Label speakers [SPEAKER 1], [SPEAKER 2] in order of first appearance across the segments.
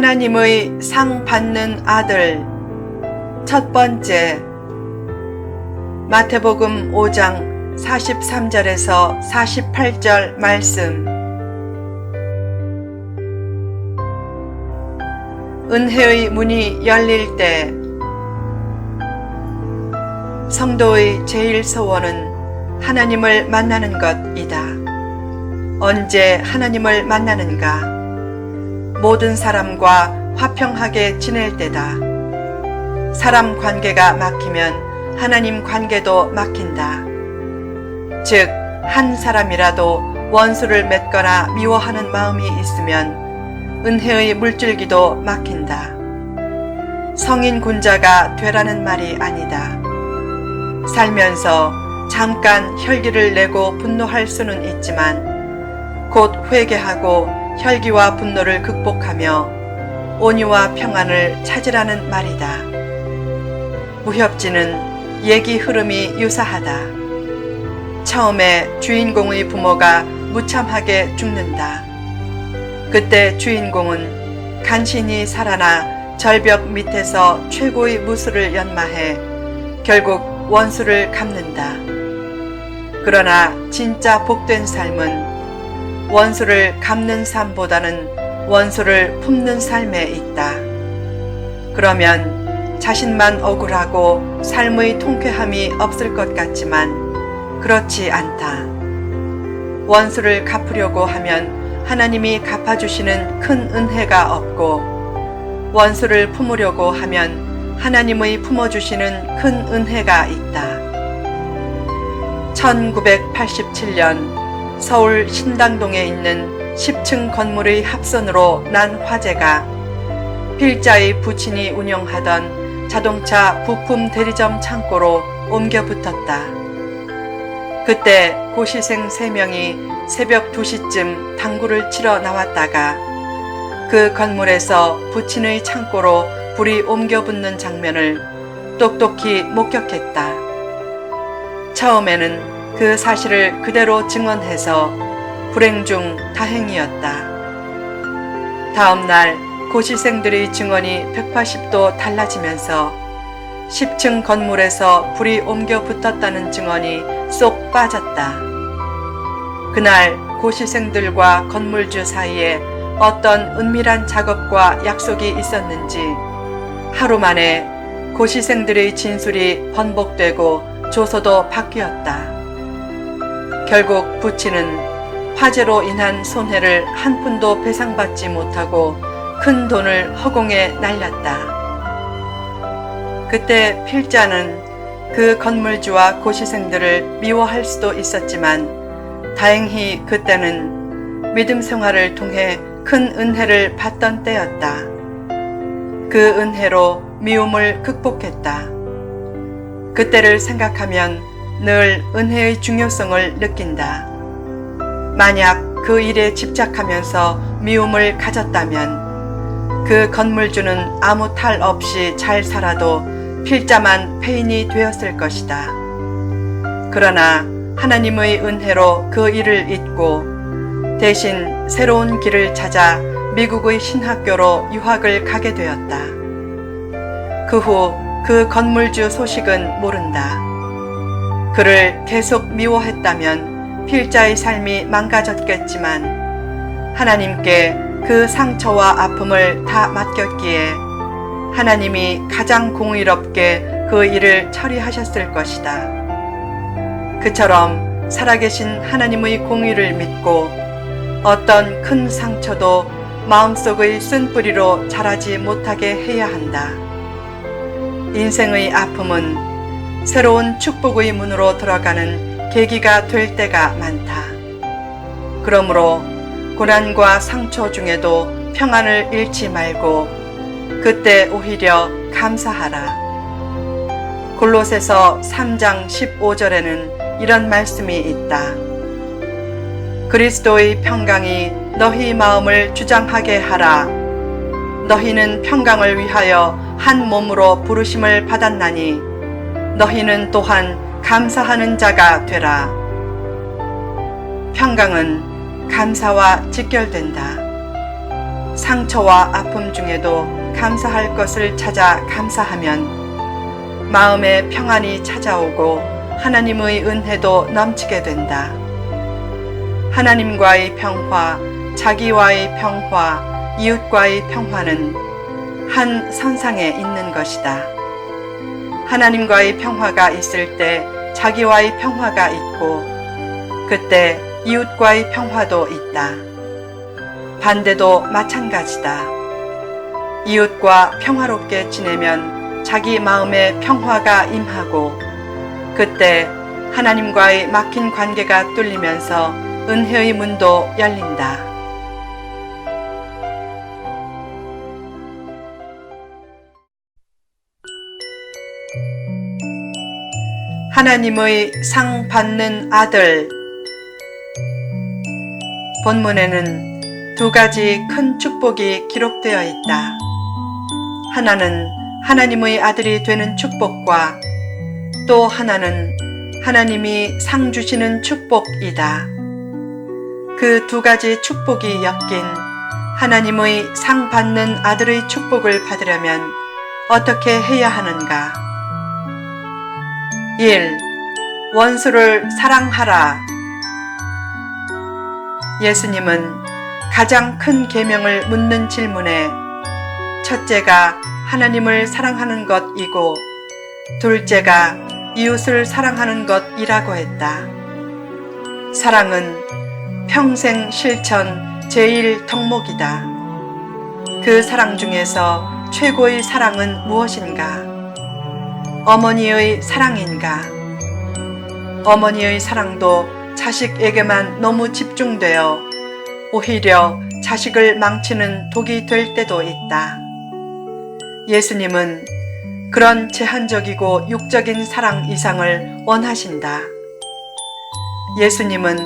[SPEAKER 1] 하나님의 상 받는 아들 첫 번째 마태복음 5장 43절에서 48절 말씀 은혜의 문이 열릴 때 성도의 제일 소원은 하나님을 만나는 것이다. 언제 하나님을 만나는가? 모든 사람과 화평하게 지낼 때다. 사람 관계가 막히면 하나님 관계도 막힌다. 즉, 한 사람이라도 원수를 맺거나 미워하는 마음이 있으면 은혜의 물줄기도 막힌다. 성인 군자가 되라는 말이 아니다. 살면서 잠깐 혈기를 내고 분노할 수는 있지만 곧 회개하고 혈기와 분노를 극복하며 온유와 평안을 찾으라는 말이다. 무협지는 얘기 흐름이 유사하다. 처음에 주인공의 부모가 무참하게 죽는다. 그때 주인공은 간신히 살아나 절벽 밑에서 최고의 무술을 연마해 결국 원수를 갚는다. 그러나 진짜 복된 삶은 원수를 갚는 삶보다는 원수를 품는 삶에 있다. 그러면 자신만 억울하고 삶의 통쾌함이 없을 것 같지만 그렇지 않다. 원수를 갚으려고 하면 하나님이 갚아주시는 큰 은혜가 없고 원수를 품으려고 하면 하나님의 품어주시는 큰 은혜가 있다. 1987년 서울 신당동에 있는 10층 건물의 합선으로 난 화재가 필자의 부친이 운영하던 자동차 부품 대리점 창고로 옮겨 붙었다. 그때 고시생 3명이 새벽 2시쯤 당구를 치러 나왔다가 그 건물에서 부친의 창고로 불이 옮겨 붙는 장면을 똑똑히 목격했다. 처음에는 그 사실을 그대로 증언해서 불행 중 다행이었다. 다음 날 고시생들의 증언이 180도 달라지면서 10층 건물에서 불이 옮겨 붙었다는 증언이 쏙 빠졌다. 그날 고시생들과 건물주 사이에 어떤 은밀한 작업과 약속이 있었는지 하루 만에 고시생들의 진술이 번복되고 조서도 바뀌었다. 결국 부친은 화재로 인한 손해를 한 푼도 배상받지 못하고 큰 돈을 허공에 날렸다. 그때 필자는 그 건물주와 고시생들을 미워할 수도 있었지만 다행히 그때는 믿음 생활을 통해 큰 은혜를 받던 때였다. 그 은혜로 미움을 극복했다. 그때를 생각하면 늘 은혜의 중요성을 느낀다. 만약 그 일에 집착하면서 미움을 가졌다면 그 건물주는 아무 탈 없이 잘 살아도 필자만 폐인이 되었을 것이다. 그러나 하나님의 은혜로 그 일을 잊고 대신 새로운 길을 찾아 미국의 신학교로 유학을 가게 되었다. 그 후그 건물주 소식은 모른다. 그를 계속 미워했다면 필자의 삶이 망가졌겠지만 하나님께 그 상처와 아픔을 다 맡겼기에 하나님이 가장 공의롭게 그 일을 처리하셨을 것이다. 그처럼 살아계신 하나님의 공의를 믿고 어떤 큰 상처도 마음속의 쓴뿌리로 자라지 못하게 해야 한다. 인생의 아픔은 새로운 축복의 문으로 들어가는 계기가 될 때가 많다. 그러므로 고난과 상처 중에도 평안을 잃지 말고 그때 오히려 감사하라. 골로새서 3장 15절에는 이런 말씀이 있다. 그리스도의 평강이 너희 마음을 주장하게 하라. 너희는 평강을 위하여 한 몸으로 부르심을 받았나니 너희는 또한 감사하는 자가 되라. 평강은 감사와 직결된다. 상처와 아픔 중에도 감사할 것을 찾아 감사하면 마음에 평안이 찾아오고 하나님의 은혜도 넘치게 된다. 하나님과의 평화, 자기와의 평화, 이웃과의 평화는 한 선상에 있는 것이다. 하나님과의 평화가 있을 때 자기와의 평화가 있고 그때 이웃과의 평화도 있다. 반대도 마찬가지다. 이웃과 평화롭게 지내면 자기 마음에 평화가 임하고 그때 하나님과의 막힌 관계가 뚫리면서 은혜의 문도 열린다. 하나님의 상 받는 아들 본문에는 두 가지 큰 축복이 기록되어 있다. 하나는 하나님의 아들이 되는 축복과 또 하나는 하나님이 상 주시는 축복이다. 그 두 가지 축복이 엮인 하나님의 상 받는 아들의 축복을 받으려면 어떻게 해야 하는가? 1. 원수를 사랑하라. 예수님은 가장 큰 계명을 묻는 질문에 첫째가 하나님을 사랑하는 것이고 둘째가 이웃을 사랑하는 것이라고 했다. 사랑은 평생 실천 제일 덕목이다. 그 사랑 중에서 최고의 사랑은 무엇인가? 어머니의 사랑인가? 어머니의 사랑도 자식에게만 너무 집중되어 오히려 자식을 망치는 독이 될 때도 있다. 예수님은 그런 제한적이고 육적인 사랑 이상을 원하신다. 예수님은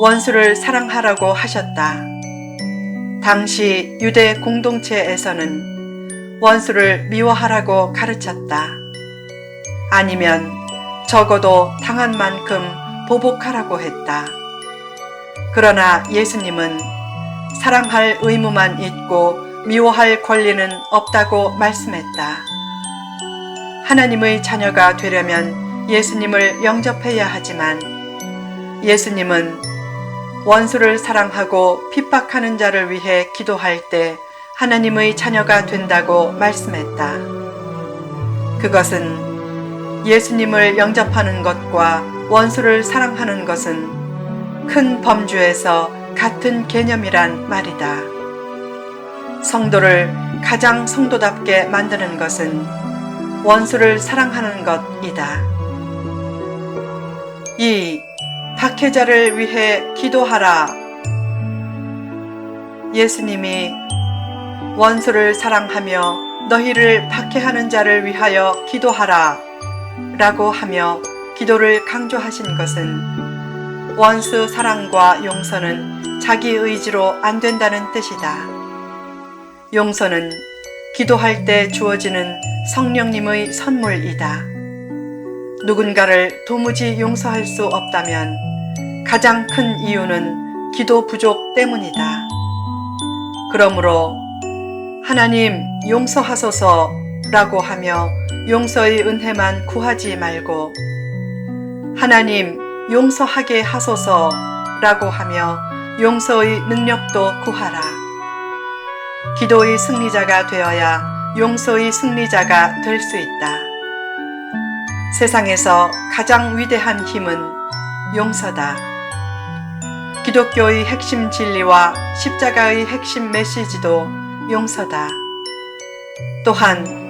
[SPEAKER 1] 원수를 사랑하라고 하셨다. 당시 유대 공동체에서는 원수를 미워하라고 가르쳤다. 아니면 적어도 당한 만큼 보복하라고 했다. 그러나 예수님은 사랑할 의무만 있고 미워할 권리는 없다고 말씀했다. 하나님의 자녀가 되려면 예수님을 영접해야 하지만 예수님은 원수를 사랑하고 핍박하는 자를 위해 기도할 때 하나님의 자녀가 된다고 말씀했다. 그것은 예수님을 영접하는 것과 원수를 사랑하는 것은 큰 범주에서 같은 개념이란 말이다. 성도를 가장 성도답게 만드는 것은 원수를 사랑하는 것이다. 2. 박해자를 위해 기도하라. 예수님이 원수를 사랑하며 너희를 박해하는 자를 위하여 기도하라. 라고 하며 기도를 강조하신 것은 원수 사랑과 용서는 자기 의지로 안 된다는 뜻이다. 용서는 기도할 때 주어지는 성령님의 선물이다. 누군가를 도무지 용서할 수 없다면 가장 큰 이유는 기도 부족 때문이다. 그러므로 하나님 용서하소서 라고 하며 용서의 은혜만 구하지 말고 하나님 용서하게 하소서 라고 하며 용서의 능력도 구하라. 기도의 승리자가 되어야 용서의 승리자가 될 수 있다. 세상에서 가장 위대한 힘은 용서다. 기독교의 핵심 진리와 십자가의 핵심 메시지도 용서다. 또한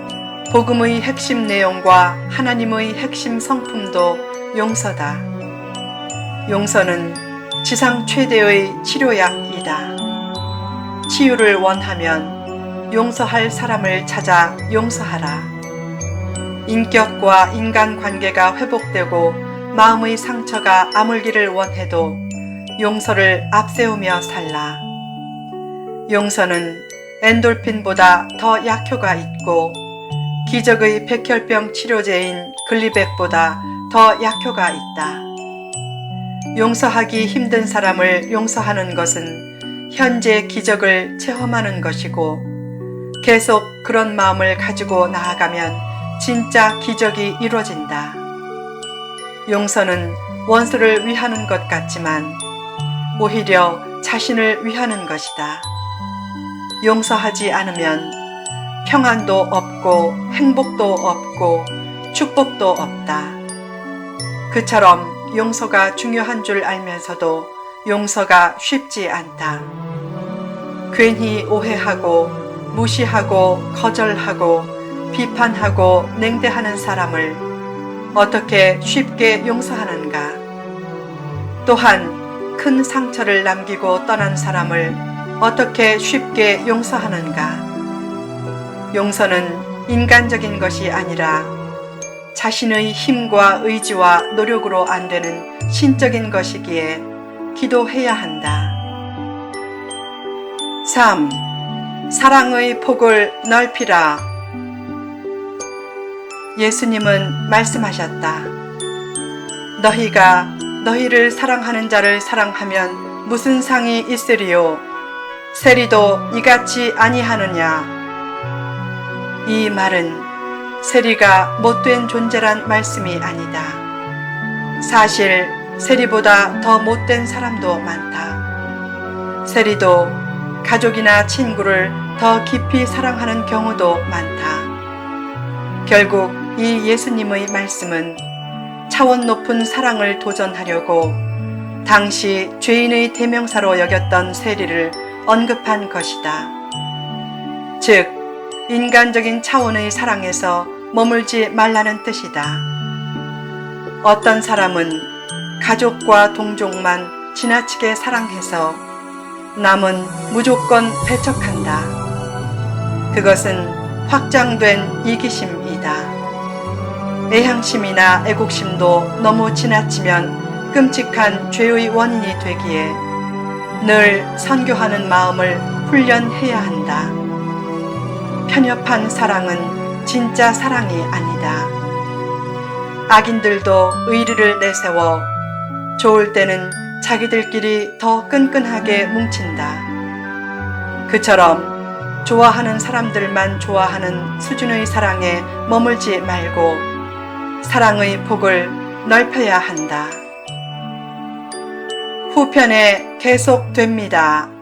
[SPEAKER 1] 복음의 핵심 내용과 하나님의 핵심 성품도 용서다. 용서는 지상 최대의 치료약이다. 치유를 원하면 용서할 사람을 찾아 용서하라. 인격과 인간 관계가 회복되고 마음의 상처가 아물기를 원해도 용서를 앞세우며 살라. 용서는 엔돌핀보다 더 약효가 있고 기적의 백혈병 치료제인 글리백보다 더 약효가 있다. 용서하기 힘든 사람을 용서하는 것은 현재 기적을 체험하는 것이고 계속 그런 마음을 가지고 나아가면 진짜 기적이 이루어진다. 용서는 원수를 위하는 것 같지만 오히려 자신을 위하는 것이다. 용서하지 않으면 평안도 없고 행복도 없고 축복도 없다. 그처럼 용서가 중요한 줄 알면서도 용서가 쉽지 않다. 괜히 오해하고 무시하고 거절하고 비판하고 냉대하는 사람을 어떻게 쉽게 용서하는가? 또한 큰 상처를 남기고 떠난 사람을 어떻게 쉽게 용서하는가? 용서는 인간적인 것이 아니라 자신의 힘과 의지와 노력으로 안 되는 신적인 것이기에 기도해야 한다. 3. 사랑의 폭을 넓히라. 예수님은 말씀하셨다. 너희가 너희를 사랑하는 자를 사랑하면 무슨 상이 있으리요? 세리도 이같이 아니하느냐? 이 말은 세리가 못된 존재란 말씀이 아니다. 사실 세리보다 더 못된 사람도 많다. 세리도 가족이나 친구를 더 깊이 사랑하는 경우도 많다. 결국 이 예수님의 말씀은 차원 높은 사랑을 도전하려고 당시 죄인의 대명사로 여겼던 세리를 언급한 것이다. 즉, 인간적인 차원의 사랑에서 머물지 말라는 뜻이다. 어떤 사람은 가족과 동족만 지나치게 사랑해서 남은 무조건 배척한다. 그것은 확장된 이기심이다. 애향심이나 애국심도 너무 지나치면 끔찍한 죄의 원인이 되기에 늘 선교하는 마음을 훈련해야 한다. 편협한 사랑은 진짜 사랑이 아니다. 악인들도 의리를 내세워 좋을 때는 자기들끼리 더 끈끈하게 뭉친다. 그처럼 좋아하는 사람들만 좋아하는 수준의 사랑에 머물지 말고 사랑의 폭을 넓혀야 한다. 후편에 계속됩니다.